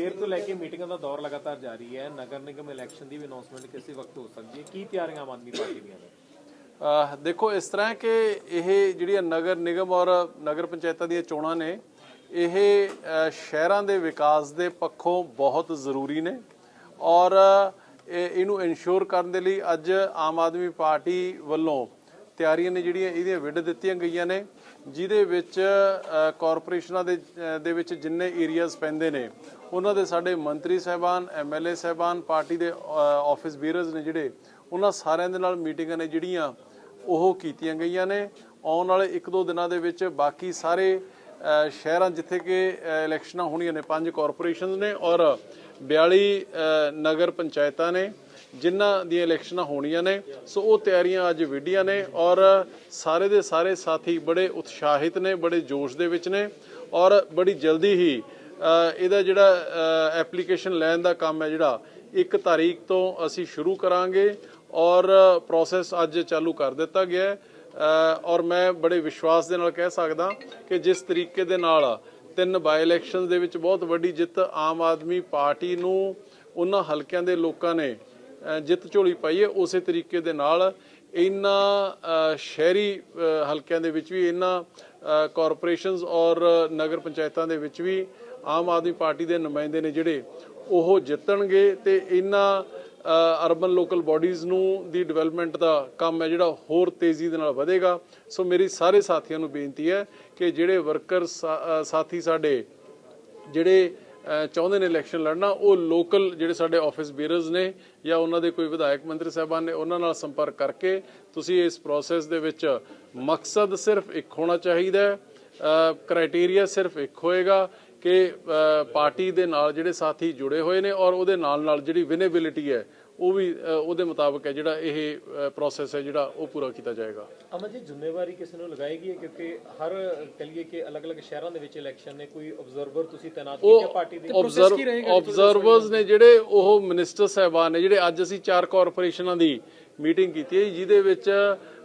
ਸਵੇਰ ਤੋਂ ਲੈ ਕੇ ਮੀਟਿੰਗਾਂ ਦਾ ਦੌਰ ਲਗਾਤਾਰ ਜਾਰੀ ਹੈ। ਨਗਰ ਨਿਗਮ ਇਲੈਕਸ਼ਨ ਦੀ ਵੀ ਅਨਾਉਂਸਮੈਂਟ ਕਿਸੇ ਵਕਤ ਹੋ ਸਕਦੀ ਹੈ। ਕੀ ਤਿਆਰੀਆਂ ਆਮ ਆਦਮੀ ਪਾਰਟੀ ਦੀਆਂ ਨੇ? ਦੇਖੋ, ਇਸ ਤਰ੍ਹਾਂ ਕਿ ਇਹ ਜਿਹੜੀਆਂ ਨਗਰ ਨਿਗਮ ਔਰ ਨਗਰ ਪੰਚਾਇਤਾਂ ਦੀਆਂ ਚੋਣਾਂ ਨੇ, ਇਹ ਸ਼ਹਿਰਾਂ ਦੇ ਵਿਕਾਸ ਦੇ ਪੱਖੋਂ ਬਹੁਤ ਜ਼ਰੂਰੀ ਨੇ ਔਰ ਇਹ- ਇਹਨੂੰ ਇਨਸ਼ੋਰ ਕਰਨ ਦੇ ਲਈ ਅੱਜ ਆਮ ਆਦਮੀ ਪਾਰਟੀ ਵੱਲੋਂ ਤਿਆਰੀਆਂ ਨੇ ਜਿਹੜੀਆਂ ਇਹਦੀਆਂ ਵਿੱਢ ਦਿੱਤੀਆਂ ਗਈਆਂ ਨੇ, ਜਿਹਦੇ ਵਿੱਚ ਕਾਰਪੋਰੇਸ਼ਨਾਂ ਦੇ ਦੇ ਵਿੱਚ ਜਿੰਨੇ ਏਰੀਆਜ਼ ਪੈਂਦੇ ਨੇ ਉਹਨਾਂ ਦੇ ਸਾਡੇ ਮੰਤਰੀ ਸਾਹਿਬਾਨ ਐਮਐਲਏ ਸਾਹਿਬਾਨ, ਪਾਰਟੀ ਦੇ ਆਫਿਸ ਬੀਅਰਰਸ ਨੇ ਜਿਹੜੇ, ਉਹਨਾਂ ਸਾਰਿਆਂ ਦੇ ਨਾਲ ਮੀਟਿੰਗਾਂ ਨੇ ਜਿਹੜੀਆਂ ਉਹ ਕੀਤੀਆਂ ਗਈਆਂ ਨੇ। ਆਉਣ ਵਾਲੇ ਇੱਕ ਦੋ ਦਿਨਾਂ ਦੇ ਵਿੱਚ ਬਾਕੀ ਸਾਰੇ ਸ਼ਹਿਰਾਂ ਜਿੱਥੇ ਕਿ ਇਲੈਕਸ਼ਨਾਂ ਹੋਣੀਆਂ ਨੇ, ਪੰਜ ਕਾਰਪੋਰੇਸ਼ਨਸ ਨੇ ਔਰ 42 ਨਗਰ ਪੰਚਾਇਤਾਂ ਨੇ, ਜਿਨ੍ਹਾਂ ਦੀਆਂ ਇਲੈਕਸ਼ਨਾਂ ਹੋਣੀਆਂ ਨੇ। ਸੋ ਉਹ ਤਿਆਰੀਆਂ ਅੱਜ ਵਿੱਢੀਆਂ ਨੇ ਔਰ ਸਾਰੇ ਦੇ ਸਾਰੇ ਸਾਥੀ ਬੜੇ ਉਤਸ਼ਾਹਿਤ ਨੇ, ਬੜੇ ਜੋਸ਼ ਦੇ ਵਿੱਚ ਨੇ ਔਰ ਬੜੀ ਜਲਦੀ ਹੀ ਇਹਦਾ ਜਿਹੜਾ ਐਪਲੀਕੇਸ਼ਨ ਲੈਣ ਦਾ ਕੰਮ ਹੈ ਜਿਹੜਾ, ਇੱਕ ਤਾਰੀਖ ਤੋਂ ਅਸੀਂ ਸ਼ੁਰੂ ਕਰਾਂਗੇ ਔਰ ਪ੍ਰੋਸੈਸ ਅੱਜ ਚਾਲੂ ਕਰ ਦਿੱਤਾ ਗਿਆ ਹੈ। ਔਰ ਮੈਂ ਬੜੇ ਵਿਸ਼ਵਾਸ ਦੇ ਨਾਲ ਕਹਿ ਸਕਦਾ ਕਿ ਜਿਸ ਤਰੀਕੇ ਦੇ ਨਾਲ ਤਿੰਨ ਬਾਈ ਇਲੈਕਸ਼ਨਸ ਦੇ ਵਿੱਚ ਬਹੁਤ ਵੱਡੀ ਜਿੱਤ ਆਮ ਆਦਮੀ ਪਾਰਟੀ ਨੂੰ, ਉਹਨਾਂ ਹਲਕਿਆਂ ਦੇ ਲੋਕਾਂ ਨੇ ਜਿੱਤ ਝੋਲੀ ਪਾਈ ਹੈ, ਉਸੇ ਤਰੀਕੇ ਦੇ ਨਾਲ ਇਹਨਾਂ ਸ਼ਹਿਰੀ ਹਲਕਿਆਂ ਦੇ ਵਿੱਚ ਵੀ ਇਹਨਾਂ ਕਾਰਪੋਰੇਸ਼ਨਸ ਔਰ ਨਗਰ ਪੰਚਾਇਤਾਂ ਦੇ ਵਿੱਚ ਵੀ ਆਮ ਆਦਮੀ ਪਾਰਟੀ ਦੇ ਨੁਮਾਇੰਦੇ ਨੇ ਜਿਹੜੇ ਉਹ ਜਿੱਤਣਗੇ ਤੇ ਇਹਨਾਂ ਅਰਬਨ ਲੋਕਲ ਬਾਡੀਜ਼ ਨੂੰ ਦੀ ਡਿਵੈਲਪਮੈਂਟ ਦਾ ਕੰਮ ਹੈ ਜਿਹੜਾ ਹੋਰ ਤੇਜ਼ੀ ਦੇ ਨਾਲ ਵਧੇਗਾ। ਸੋ ਮੇਰੀ ਸਾਰੇ ਸਾਥੀਆਂ ਨੂੰ ਬੇਨਤੀ ਹੈ ਕਿ ਜਿਹੜੇ ਵਰਕਰ ਸਾਥੀ ਸਾਡੇ, ਜਿਹੜੇ ਚਾਹੁੰਦੇ ਨੇ ਇਲੈਕਸ਼ਨ ਲੜਨਾ, ਉਹ ਲੋਕਲ ਜਿਹੜੇ ਸਾਡੇ ਆਫਿਸ ਬੀਅਰਰਸ ਨੇ ਜਾਂ ਉਹਨਾਂ ਦੇ ਕੋਈ ਵਿਧਾਇਕ ਮੰਤਰੀ ਸਾਹਿਬਾਨ ਨੇ, ਉਹਨਾਂ ਨਾਲ ਸੰਪਰਕ ਕਰਕੇ ਤੁਸੀਂ ਇਸ ਪ੍ਰੋਸੈਸ ਦੇ ਵਿੱਚ ਮਕਸਦ ਸਿਰਫ ਇੱਕ ਹੋਣਾ ਚਾਹੀਦਾ ਹੈ। ਕ੍ਰਾਈਟੇਰੀਆ ਸਿਰਫ ਇੱਕ ਹੋਏਗਾ। ਕਿ ਪਾਰਟੀ ਦੇ ਨਾਲ ਜਿਹੜੇ ਸਾਥੀ ਜੁੜੇ ਹੋਏ ਨੇ ਔਰ ਉਹਦੇ ਨਾਲ ਨਾਲ ਜਿਹੜੀ ਵਿਨੇਬਿਲਿਟੀ ਹੈ ਉਹ ਵੀ ਉਹਦੇ ਮੁਤਾਬਕ ਹੈ ਜਿਹੜਾ ਇਹ ਪ੍ਰੋਸੈਸ ਹੈ ਜਿਹੜਾ ਉਹ ਪੂਰਾ ਕੀਤਾ ਜਾਏਗਾ। ਅਮਨ ਜੀ ਜ਼ਿੰਮੇਵਾਰੀ ਕਿਸ ਨੂੰ ਲਗਾਏਗੀ ਕਿਉਂਕਿ ਹਰ ਕਹੀਏ ਕਿ ਅਲੱਗ-ਅਲੱਗ ਸ਼ਹਿਰਾਂ ਦੇ ਵਿੱਚ ਇਲੈਕਸ਼ਨ ਨੇ ਕੋਈ ਆਬਜ਼ਰਵਰ ਤੁਸੀਂ ਤਾਇਨਾਤ ਕੀਤੇ ਪਾਰਟੀ ਦੇ? ਆਬਜ਼ਰਵਰਸ ਨੇ ਜਿਹੜੇ ਉਹ ਮਿਨਿਸਟਰ ਸਾਹਿਬਾਨ ਨੇ ਜਿਹੜੇ ਅੱਜ ਅਸੀਂ ਚਾਰ ਕਾਰਪੋਰੇਸ਼ਨਾਂ ਦੀ ਮੀਟਿੰਗ ਕੀਤੀ ਹੈ ਜਿਹਦੇ ਵਿੱਚ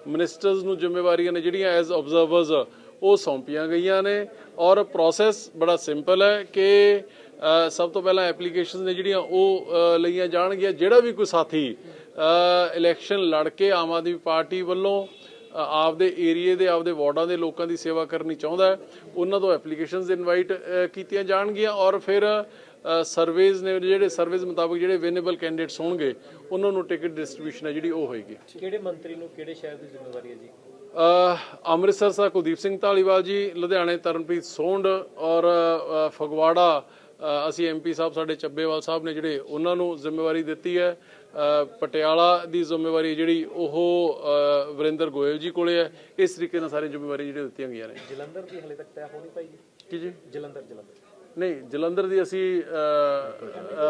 ਮਿਨਿਸਟਰਸ ਨੂੰ ਜ਼ਿੰਮੇਵਾਰੀਆਂ ਨੇ ਜਿਹੜੀਆਂ ਐਜ਼ ਆਬਜ਼ਰਵਰਸ ਉਹ ਸੌਂਪੀਆਂ ਗਈਆਂ ਨੇ ਔਰ ਪ੍ਰੋਸੈਸ ਬੜਾ ਸਿੰਪਲ ਹੈ ਕਿ ਸਭ ਤੋਂ ਪਹਿਲਾਂ ਐਪਲੀਕੇਸ਼ਨਸ ਨੇ ਜਿਹੜੀਆਂ ਉਹ ਲਈਆਂ ਜਾਣਗੀਆਂ। ਜਿਹੜਾ ਵੀ ਕੋਈ ਸਾਥੀ ਇਲੈਕਸ਼ਨ ਲੜ ਕੇ ਆਮ ਆਦਮੀ ਪਾਰਟੀ ਵੱਲੋਂ ਆਪਦੇ ਏਰੀਏ ਦੇ, ਆਪਦੇ ਵਾਰਡਾਂ ਦੇ ਲੋਕਾਂ ਦੀ ਸੇਵਾ ਕਰਨੀ ਚਾਹੁੰਦਾ ਹੈ, ਉਹਨਾਂ ਤੋਂ ਐਪਲੀਕੇਸ਼ਨਸ ਇਨਵਾਈਟ ਕੀਤੀਆਂ ਜਾਣਗੀਆਂ ਔਰ ਫਿਰ ਸਰਵੇਜ਼ ਨੇ ਜਿਹੜੇ ਸਰਵੇਜ਼ ਮੁਤਾਬਕ ਜਿਹੜੇ ਵਿਨੇਬਲ ਕੈਂਡੀਡੇਟਸ ਹੋਣਗੇ, ਉਹਨਾਂ ਨੂੰ ਟਿਕਟ ਡਿਸਟ੍ਰੀਬਿਊਸ਼ਨ ਹੈ ਜਿਹੜੀ ਉਹ ਹੋਏਗੀ। ਕਿਹੜੇ ਮੰਤਰੀ ਨੂੰ ਕਿਹੜੇ ਸ਼ਹਿਰ ਦੀ ਜ਼ਿੰਮੇਵਾਰੀ ਹੈ ਜੀ? ਅੰਮ੍ਰਿਤਸਰ ਸਾਹਿਬ ਕੁਲਦੀਪ ਸਿੰਘ ਢਾਲੀਵਾਲ ਜੀ ਲੁਧਿਆਣੇ ਤਰਨਪ੍ਰੀਤ ਸੋਂਡ ਔਰ ਫਗਵਾੜਾ ਅਸੀਂ ਐਮਪੀ ਸਾਹਿਬ ਸਾਡੇ ਚੱਬੇਵਾਲ ਸਾਹਿਬ ਨੇ ਜਿਹੜੇ ਉਹਨਾਂ ਨੂੰ ਜ਼ਿੰਮੇਵਾਰੀ ਦਿੱਤੀ ਹੈ। ਪਟਿਆਲਾ ਦੀ ਜ਼ਿੰਮੇਵਾਰੀ ਜਿਹੜੀ ਉਹ ਵਰਿੰਦਰ ਗੋਇਲ ਜੀ ਕੋਲੇ ਹੈ। ਇਸ ਤਰੀਕੇ ਨਾਲ ਸਾਰੀ ਜ਼ਿੰਮੇਵਾਰੀ ਜਿਹੜੀ ਦਿੱਤੀਆਂ ਗਈਆਂ ਨੇ। ਜਲੰਧਰ ਦੀ ਹਲੇ ਤੱਕ ਤੈਅ ਹੋ ਨਹੀਂ ਪਾਈ ਜੀ। ਕੀ ਜੀ? ਜਲੰਧਰ ਜਲੰਧਰ। ਨਹੀਂ ਜਲੰਧਰ ਦੀ ਅਸੀਂ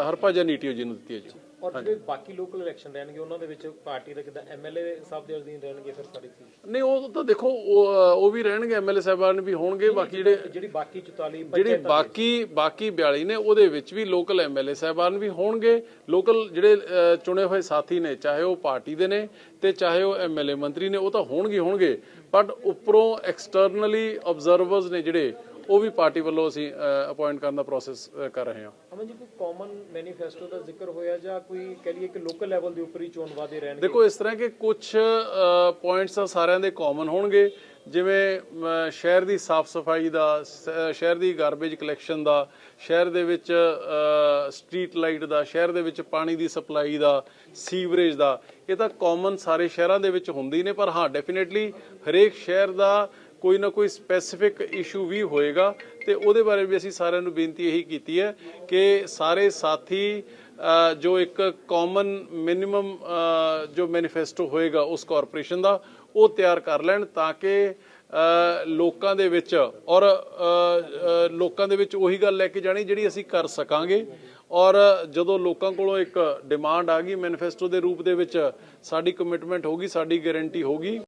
ਹਰਭਜਨ ਨੀਟੀਓ ਜੀ ਨੂੰ ਦਿੱਤੀ ਹੈ ਜੀ। ਔਰ ਜਿਹੜੇ ਬਾਕੀ ਲੋਕਲ ਇਲੈਕਸ਼ਨ ਰਹਿਣਗੇ ਉਹਨਾਂ ਦੇ ਵਿੱਚ ਪਾਰਟੀ ਦਾ ਕਿਦਾਂ ਐਮਐਲਏ ਸਾਹਿਬ ਦੇ ਅਧੀਨ ਰਹਿਣਗੇ ਫਿਰ ਸਾਰੀ ਚੀਜ਼? ਨਹੀਂ ਉਹ ਤਾਂ ਦੇਖੋ ਉਹ ਵੀ ਰਹਿਣਗੇ ਐਮਐਲਏ ਸਾਹਿਬਾਨ ਵੀ ਹੋਣਗੇ ਬਾਕੀ ਜਿਹੜੇ ਜਿਹੜੀ ਬਾਕੀ 44 ਜਿਹੜੀ ਬਾਕੀ ਬਾਕੀ 42 ਨੇ ਉਹਦੇ ਵਿੱਚ ਵੀ ਲੋਕਲ ਐਮਐਲਏ ਸਾਹਿਬਾਨ ਵੀ ਹੋਣਗੇ। ਲੋਕਲ ਜਿਹੜੇ ਚੁਣੇ ਹੋਏ ਸਾਥੀ ਨੇ ਚਾਹੇ ਉਹ ਪਾਰਟੀ ਦੇ ਨੇ ਤੇ ਚਾਹੇ ਉਹ ਐਮਐਲਏ ਮੰਤਰੀ ਨੇ ਉਹ ਤਾਂ ਹੋਣਗੇ ਹੋਣਗੇ। ਬਟ ਉੱਪਰੋਂ ਐਕਸਟਰਨਲੀ ਆਬਜ਼ਰਵਰਸ ਨੇ ਜਿਹੜੇ ਉਹ ਵੀ ਪਾਰਟੀ ਵੱਲੋਂ ਅਸੀਂ ਅਪਾਇੰਟ ਕਰਨ ਦਾ ਪ੍ਰੋਸੈਸ ਕਰ ਰਹੇ ਹਾਂ। ਅਮਨ ਜੀ ਕੋਈ ਕਾਮਨ ਮੈਨੀਫੈਸਟੋ ਦਾ ਜ਼ਿਕਰ ਹੋਇਆ ਜਾਂ ਕੋਈ ਕਹ ਲਈਏ ਕਿ ਲੋਕਲ ਲੈਵਲ ਦੇ ਉੱਪਰ ਹੀ ਚੋਣ ਵਾਦੇ ਰਹਿਣਗੇ? ਦੇਖੋ ਇਸ ਤਰ੍ਹਾਂ ਕਿ ਕੁਝ ਪੁਆਇੰਟਸ ਆ ਸਾਰਿਆਂ ਦੇ ਕਾਮਨ ਹੋਣਗੇ। ਜਿਵੇਂ ਸ਼ਹਿਰ ਦੀ ਸਾਫ਼ ਸਫ਼ਾਈ ਦਾ ਸ਼ਹਿਰ ਦੀ ਗਾਰਬੇਜ ਕਲੈਕਸ਼ਨ ਦਾ ਸ਼ਹਿਰ ਦੇ ਵਿੱਚ ਸਟਰੀਟ ਲਾਈਟ ਦਾ ਸ਼ਹਿਰ ਦੇ ਵਿੱਚ ਪਾਣੀ ਦੀ ਸਪਲਾਈ ਦਾ ਸੀਵਰੇਜ ਦਾ ਇਹ ਤਾਂ ਕਾਮਨ ਸਾਰੇ ਸ਼ਹਿਰਾਂ ਦੇ ਵਿੱਚ ਹੁੰਦੀ ਨੇ ਪਰ ਹਾਂ ਡੈਫੀਨਿਟਲੀ ਹਰੇਕ ਸ਼ਹਿਰ ਦਾ ਕੋਈ ਨਾ ਕੋਈ ਸਪੈਸੀਫਿਕ ਇਸ਼ੂ ਵੀ ਹੋਏਗਾ ਤੇ ਉਹਦੇ ਬਾਰੇ ਵੀ ਅਸੀਂ ਸਾਰਿਆਂ ਨੂੰ ਬੇਨਤੀ ਇਹੀ ਕੀਤੀ ਹੈ ਕਿ ਸਾਰੇ ਸਾਥੀ ਜੋ ਇੱਕ ਕਾਮਨ ਮਿਨੀਮਮ ਜੋ ਮੈਨੀਫੈਸਟੋ ਹੋਏਗਾ ਉਸ ਕਾਰਪੋਰੇਸ਼ਨ ਦਾ, ਉਹ ਤਿਆਰ ਕਰ ਲੈਣ ਤਾਂ ਕਿ ਲੋਕਾਂ ਦੇ ਵਿੱਚ ਔਰ ਲੋਕਾਂ ਦੇ ਵਿੱਚ ਉਹੀ ਗੱਲ ਲੈ ਕੇ ਜਾਣੀ ਜਿਹੜੀ ਅਸੀਂ ਕਰ ਸਕਾਂਗੇ। ਔਰ ਜਦੋਂ ਲੋਕਾਂ ਕੋਲੋਂ ਇੱਕ ਡਿਮਾਂਡ ਆ ਗਈ ਮੈਨੀਫੈਸਟੋ ਦੇ ਰੂਪ ਦੇ ਵਿੱਚ ਸਾਡੀ ਕਮਿਟਮੈਂਟ ਹੋਗੀ ਸਾਡੀ ਗਾਰੰਟੀ ਹੋਗੀ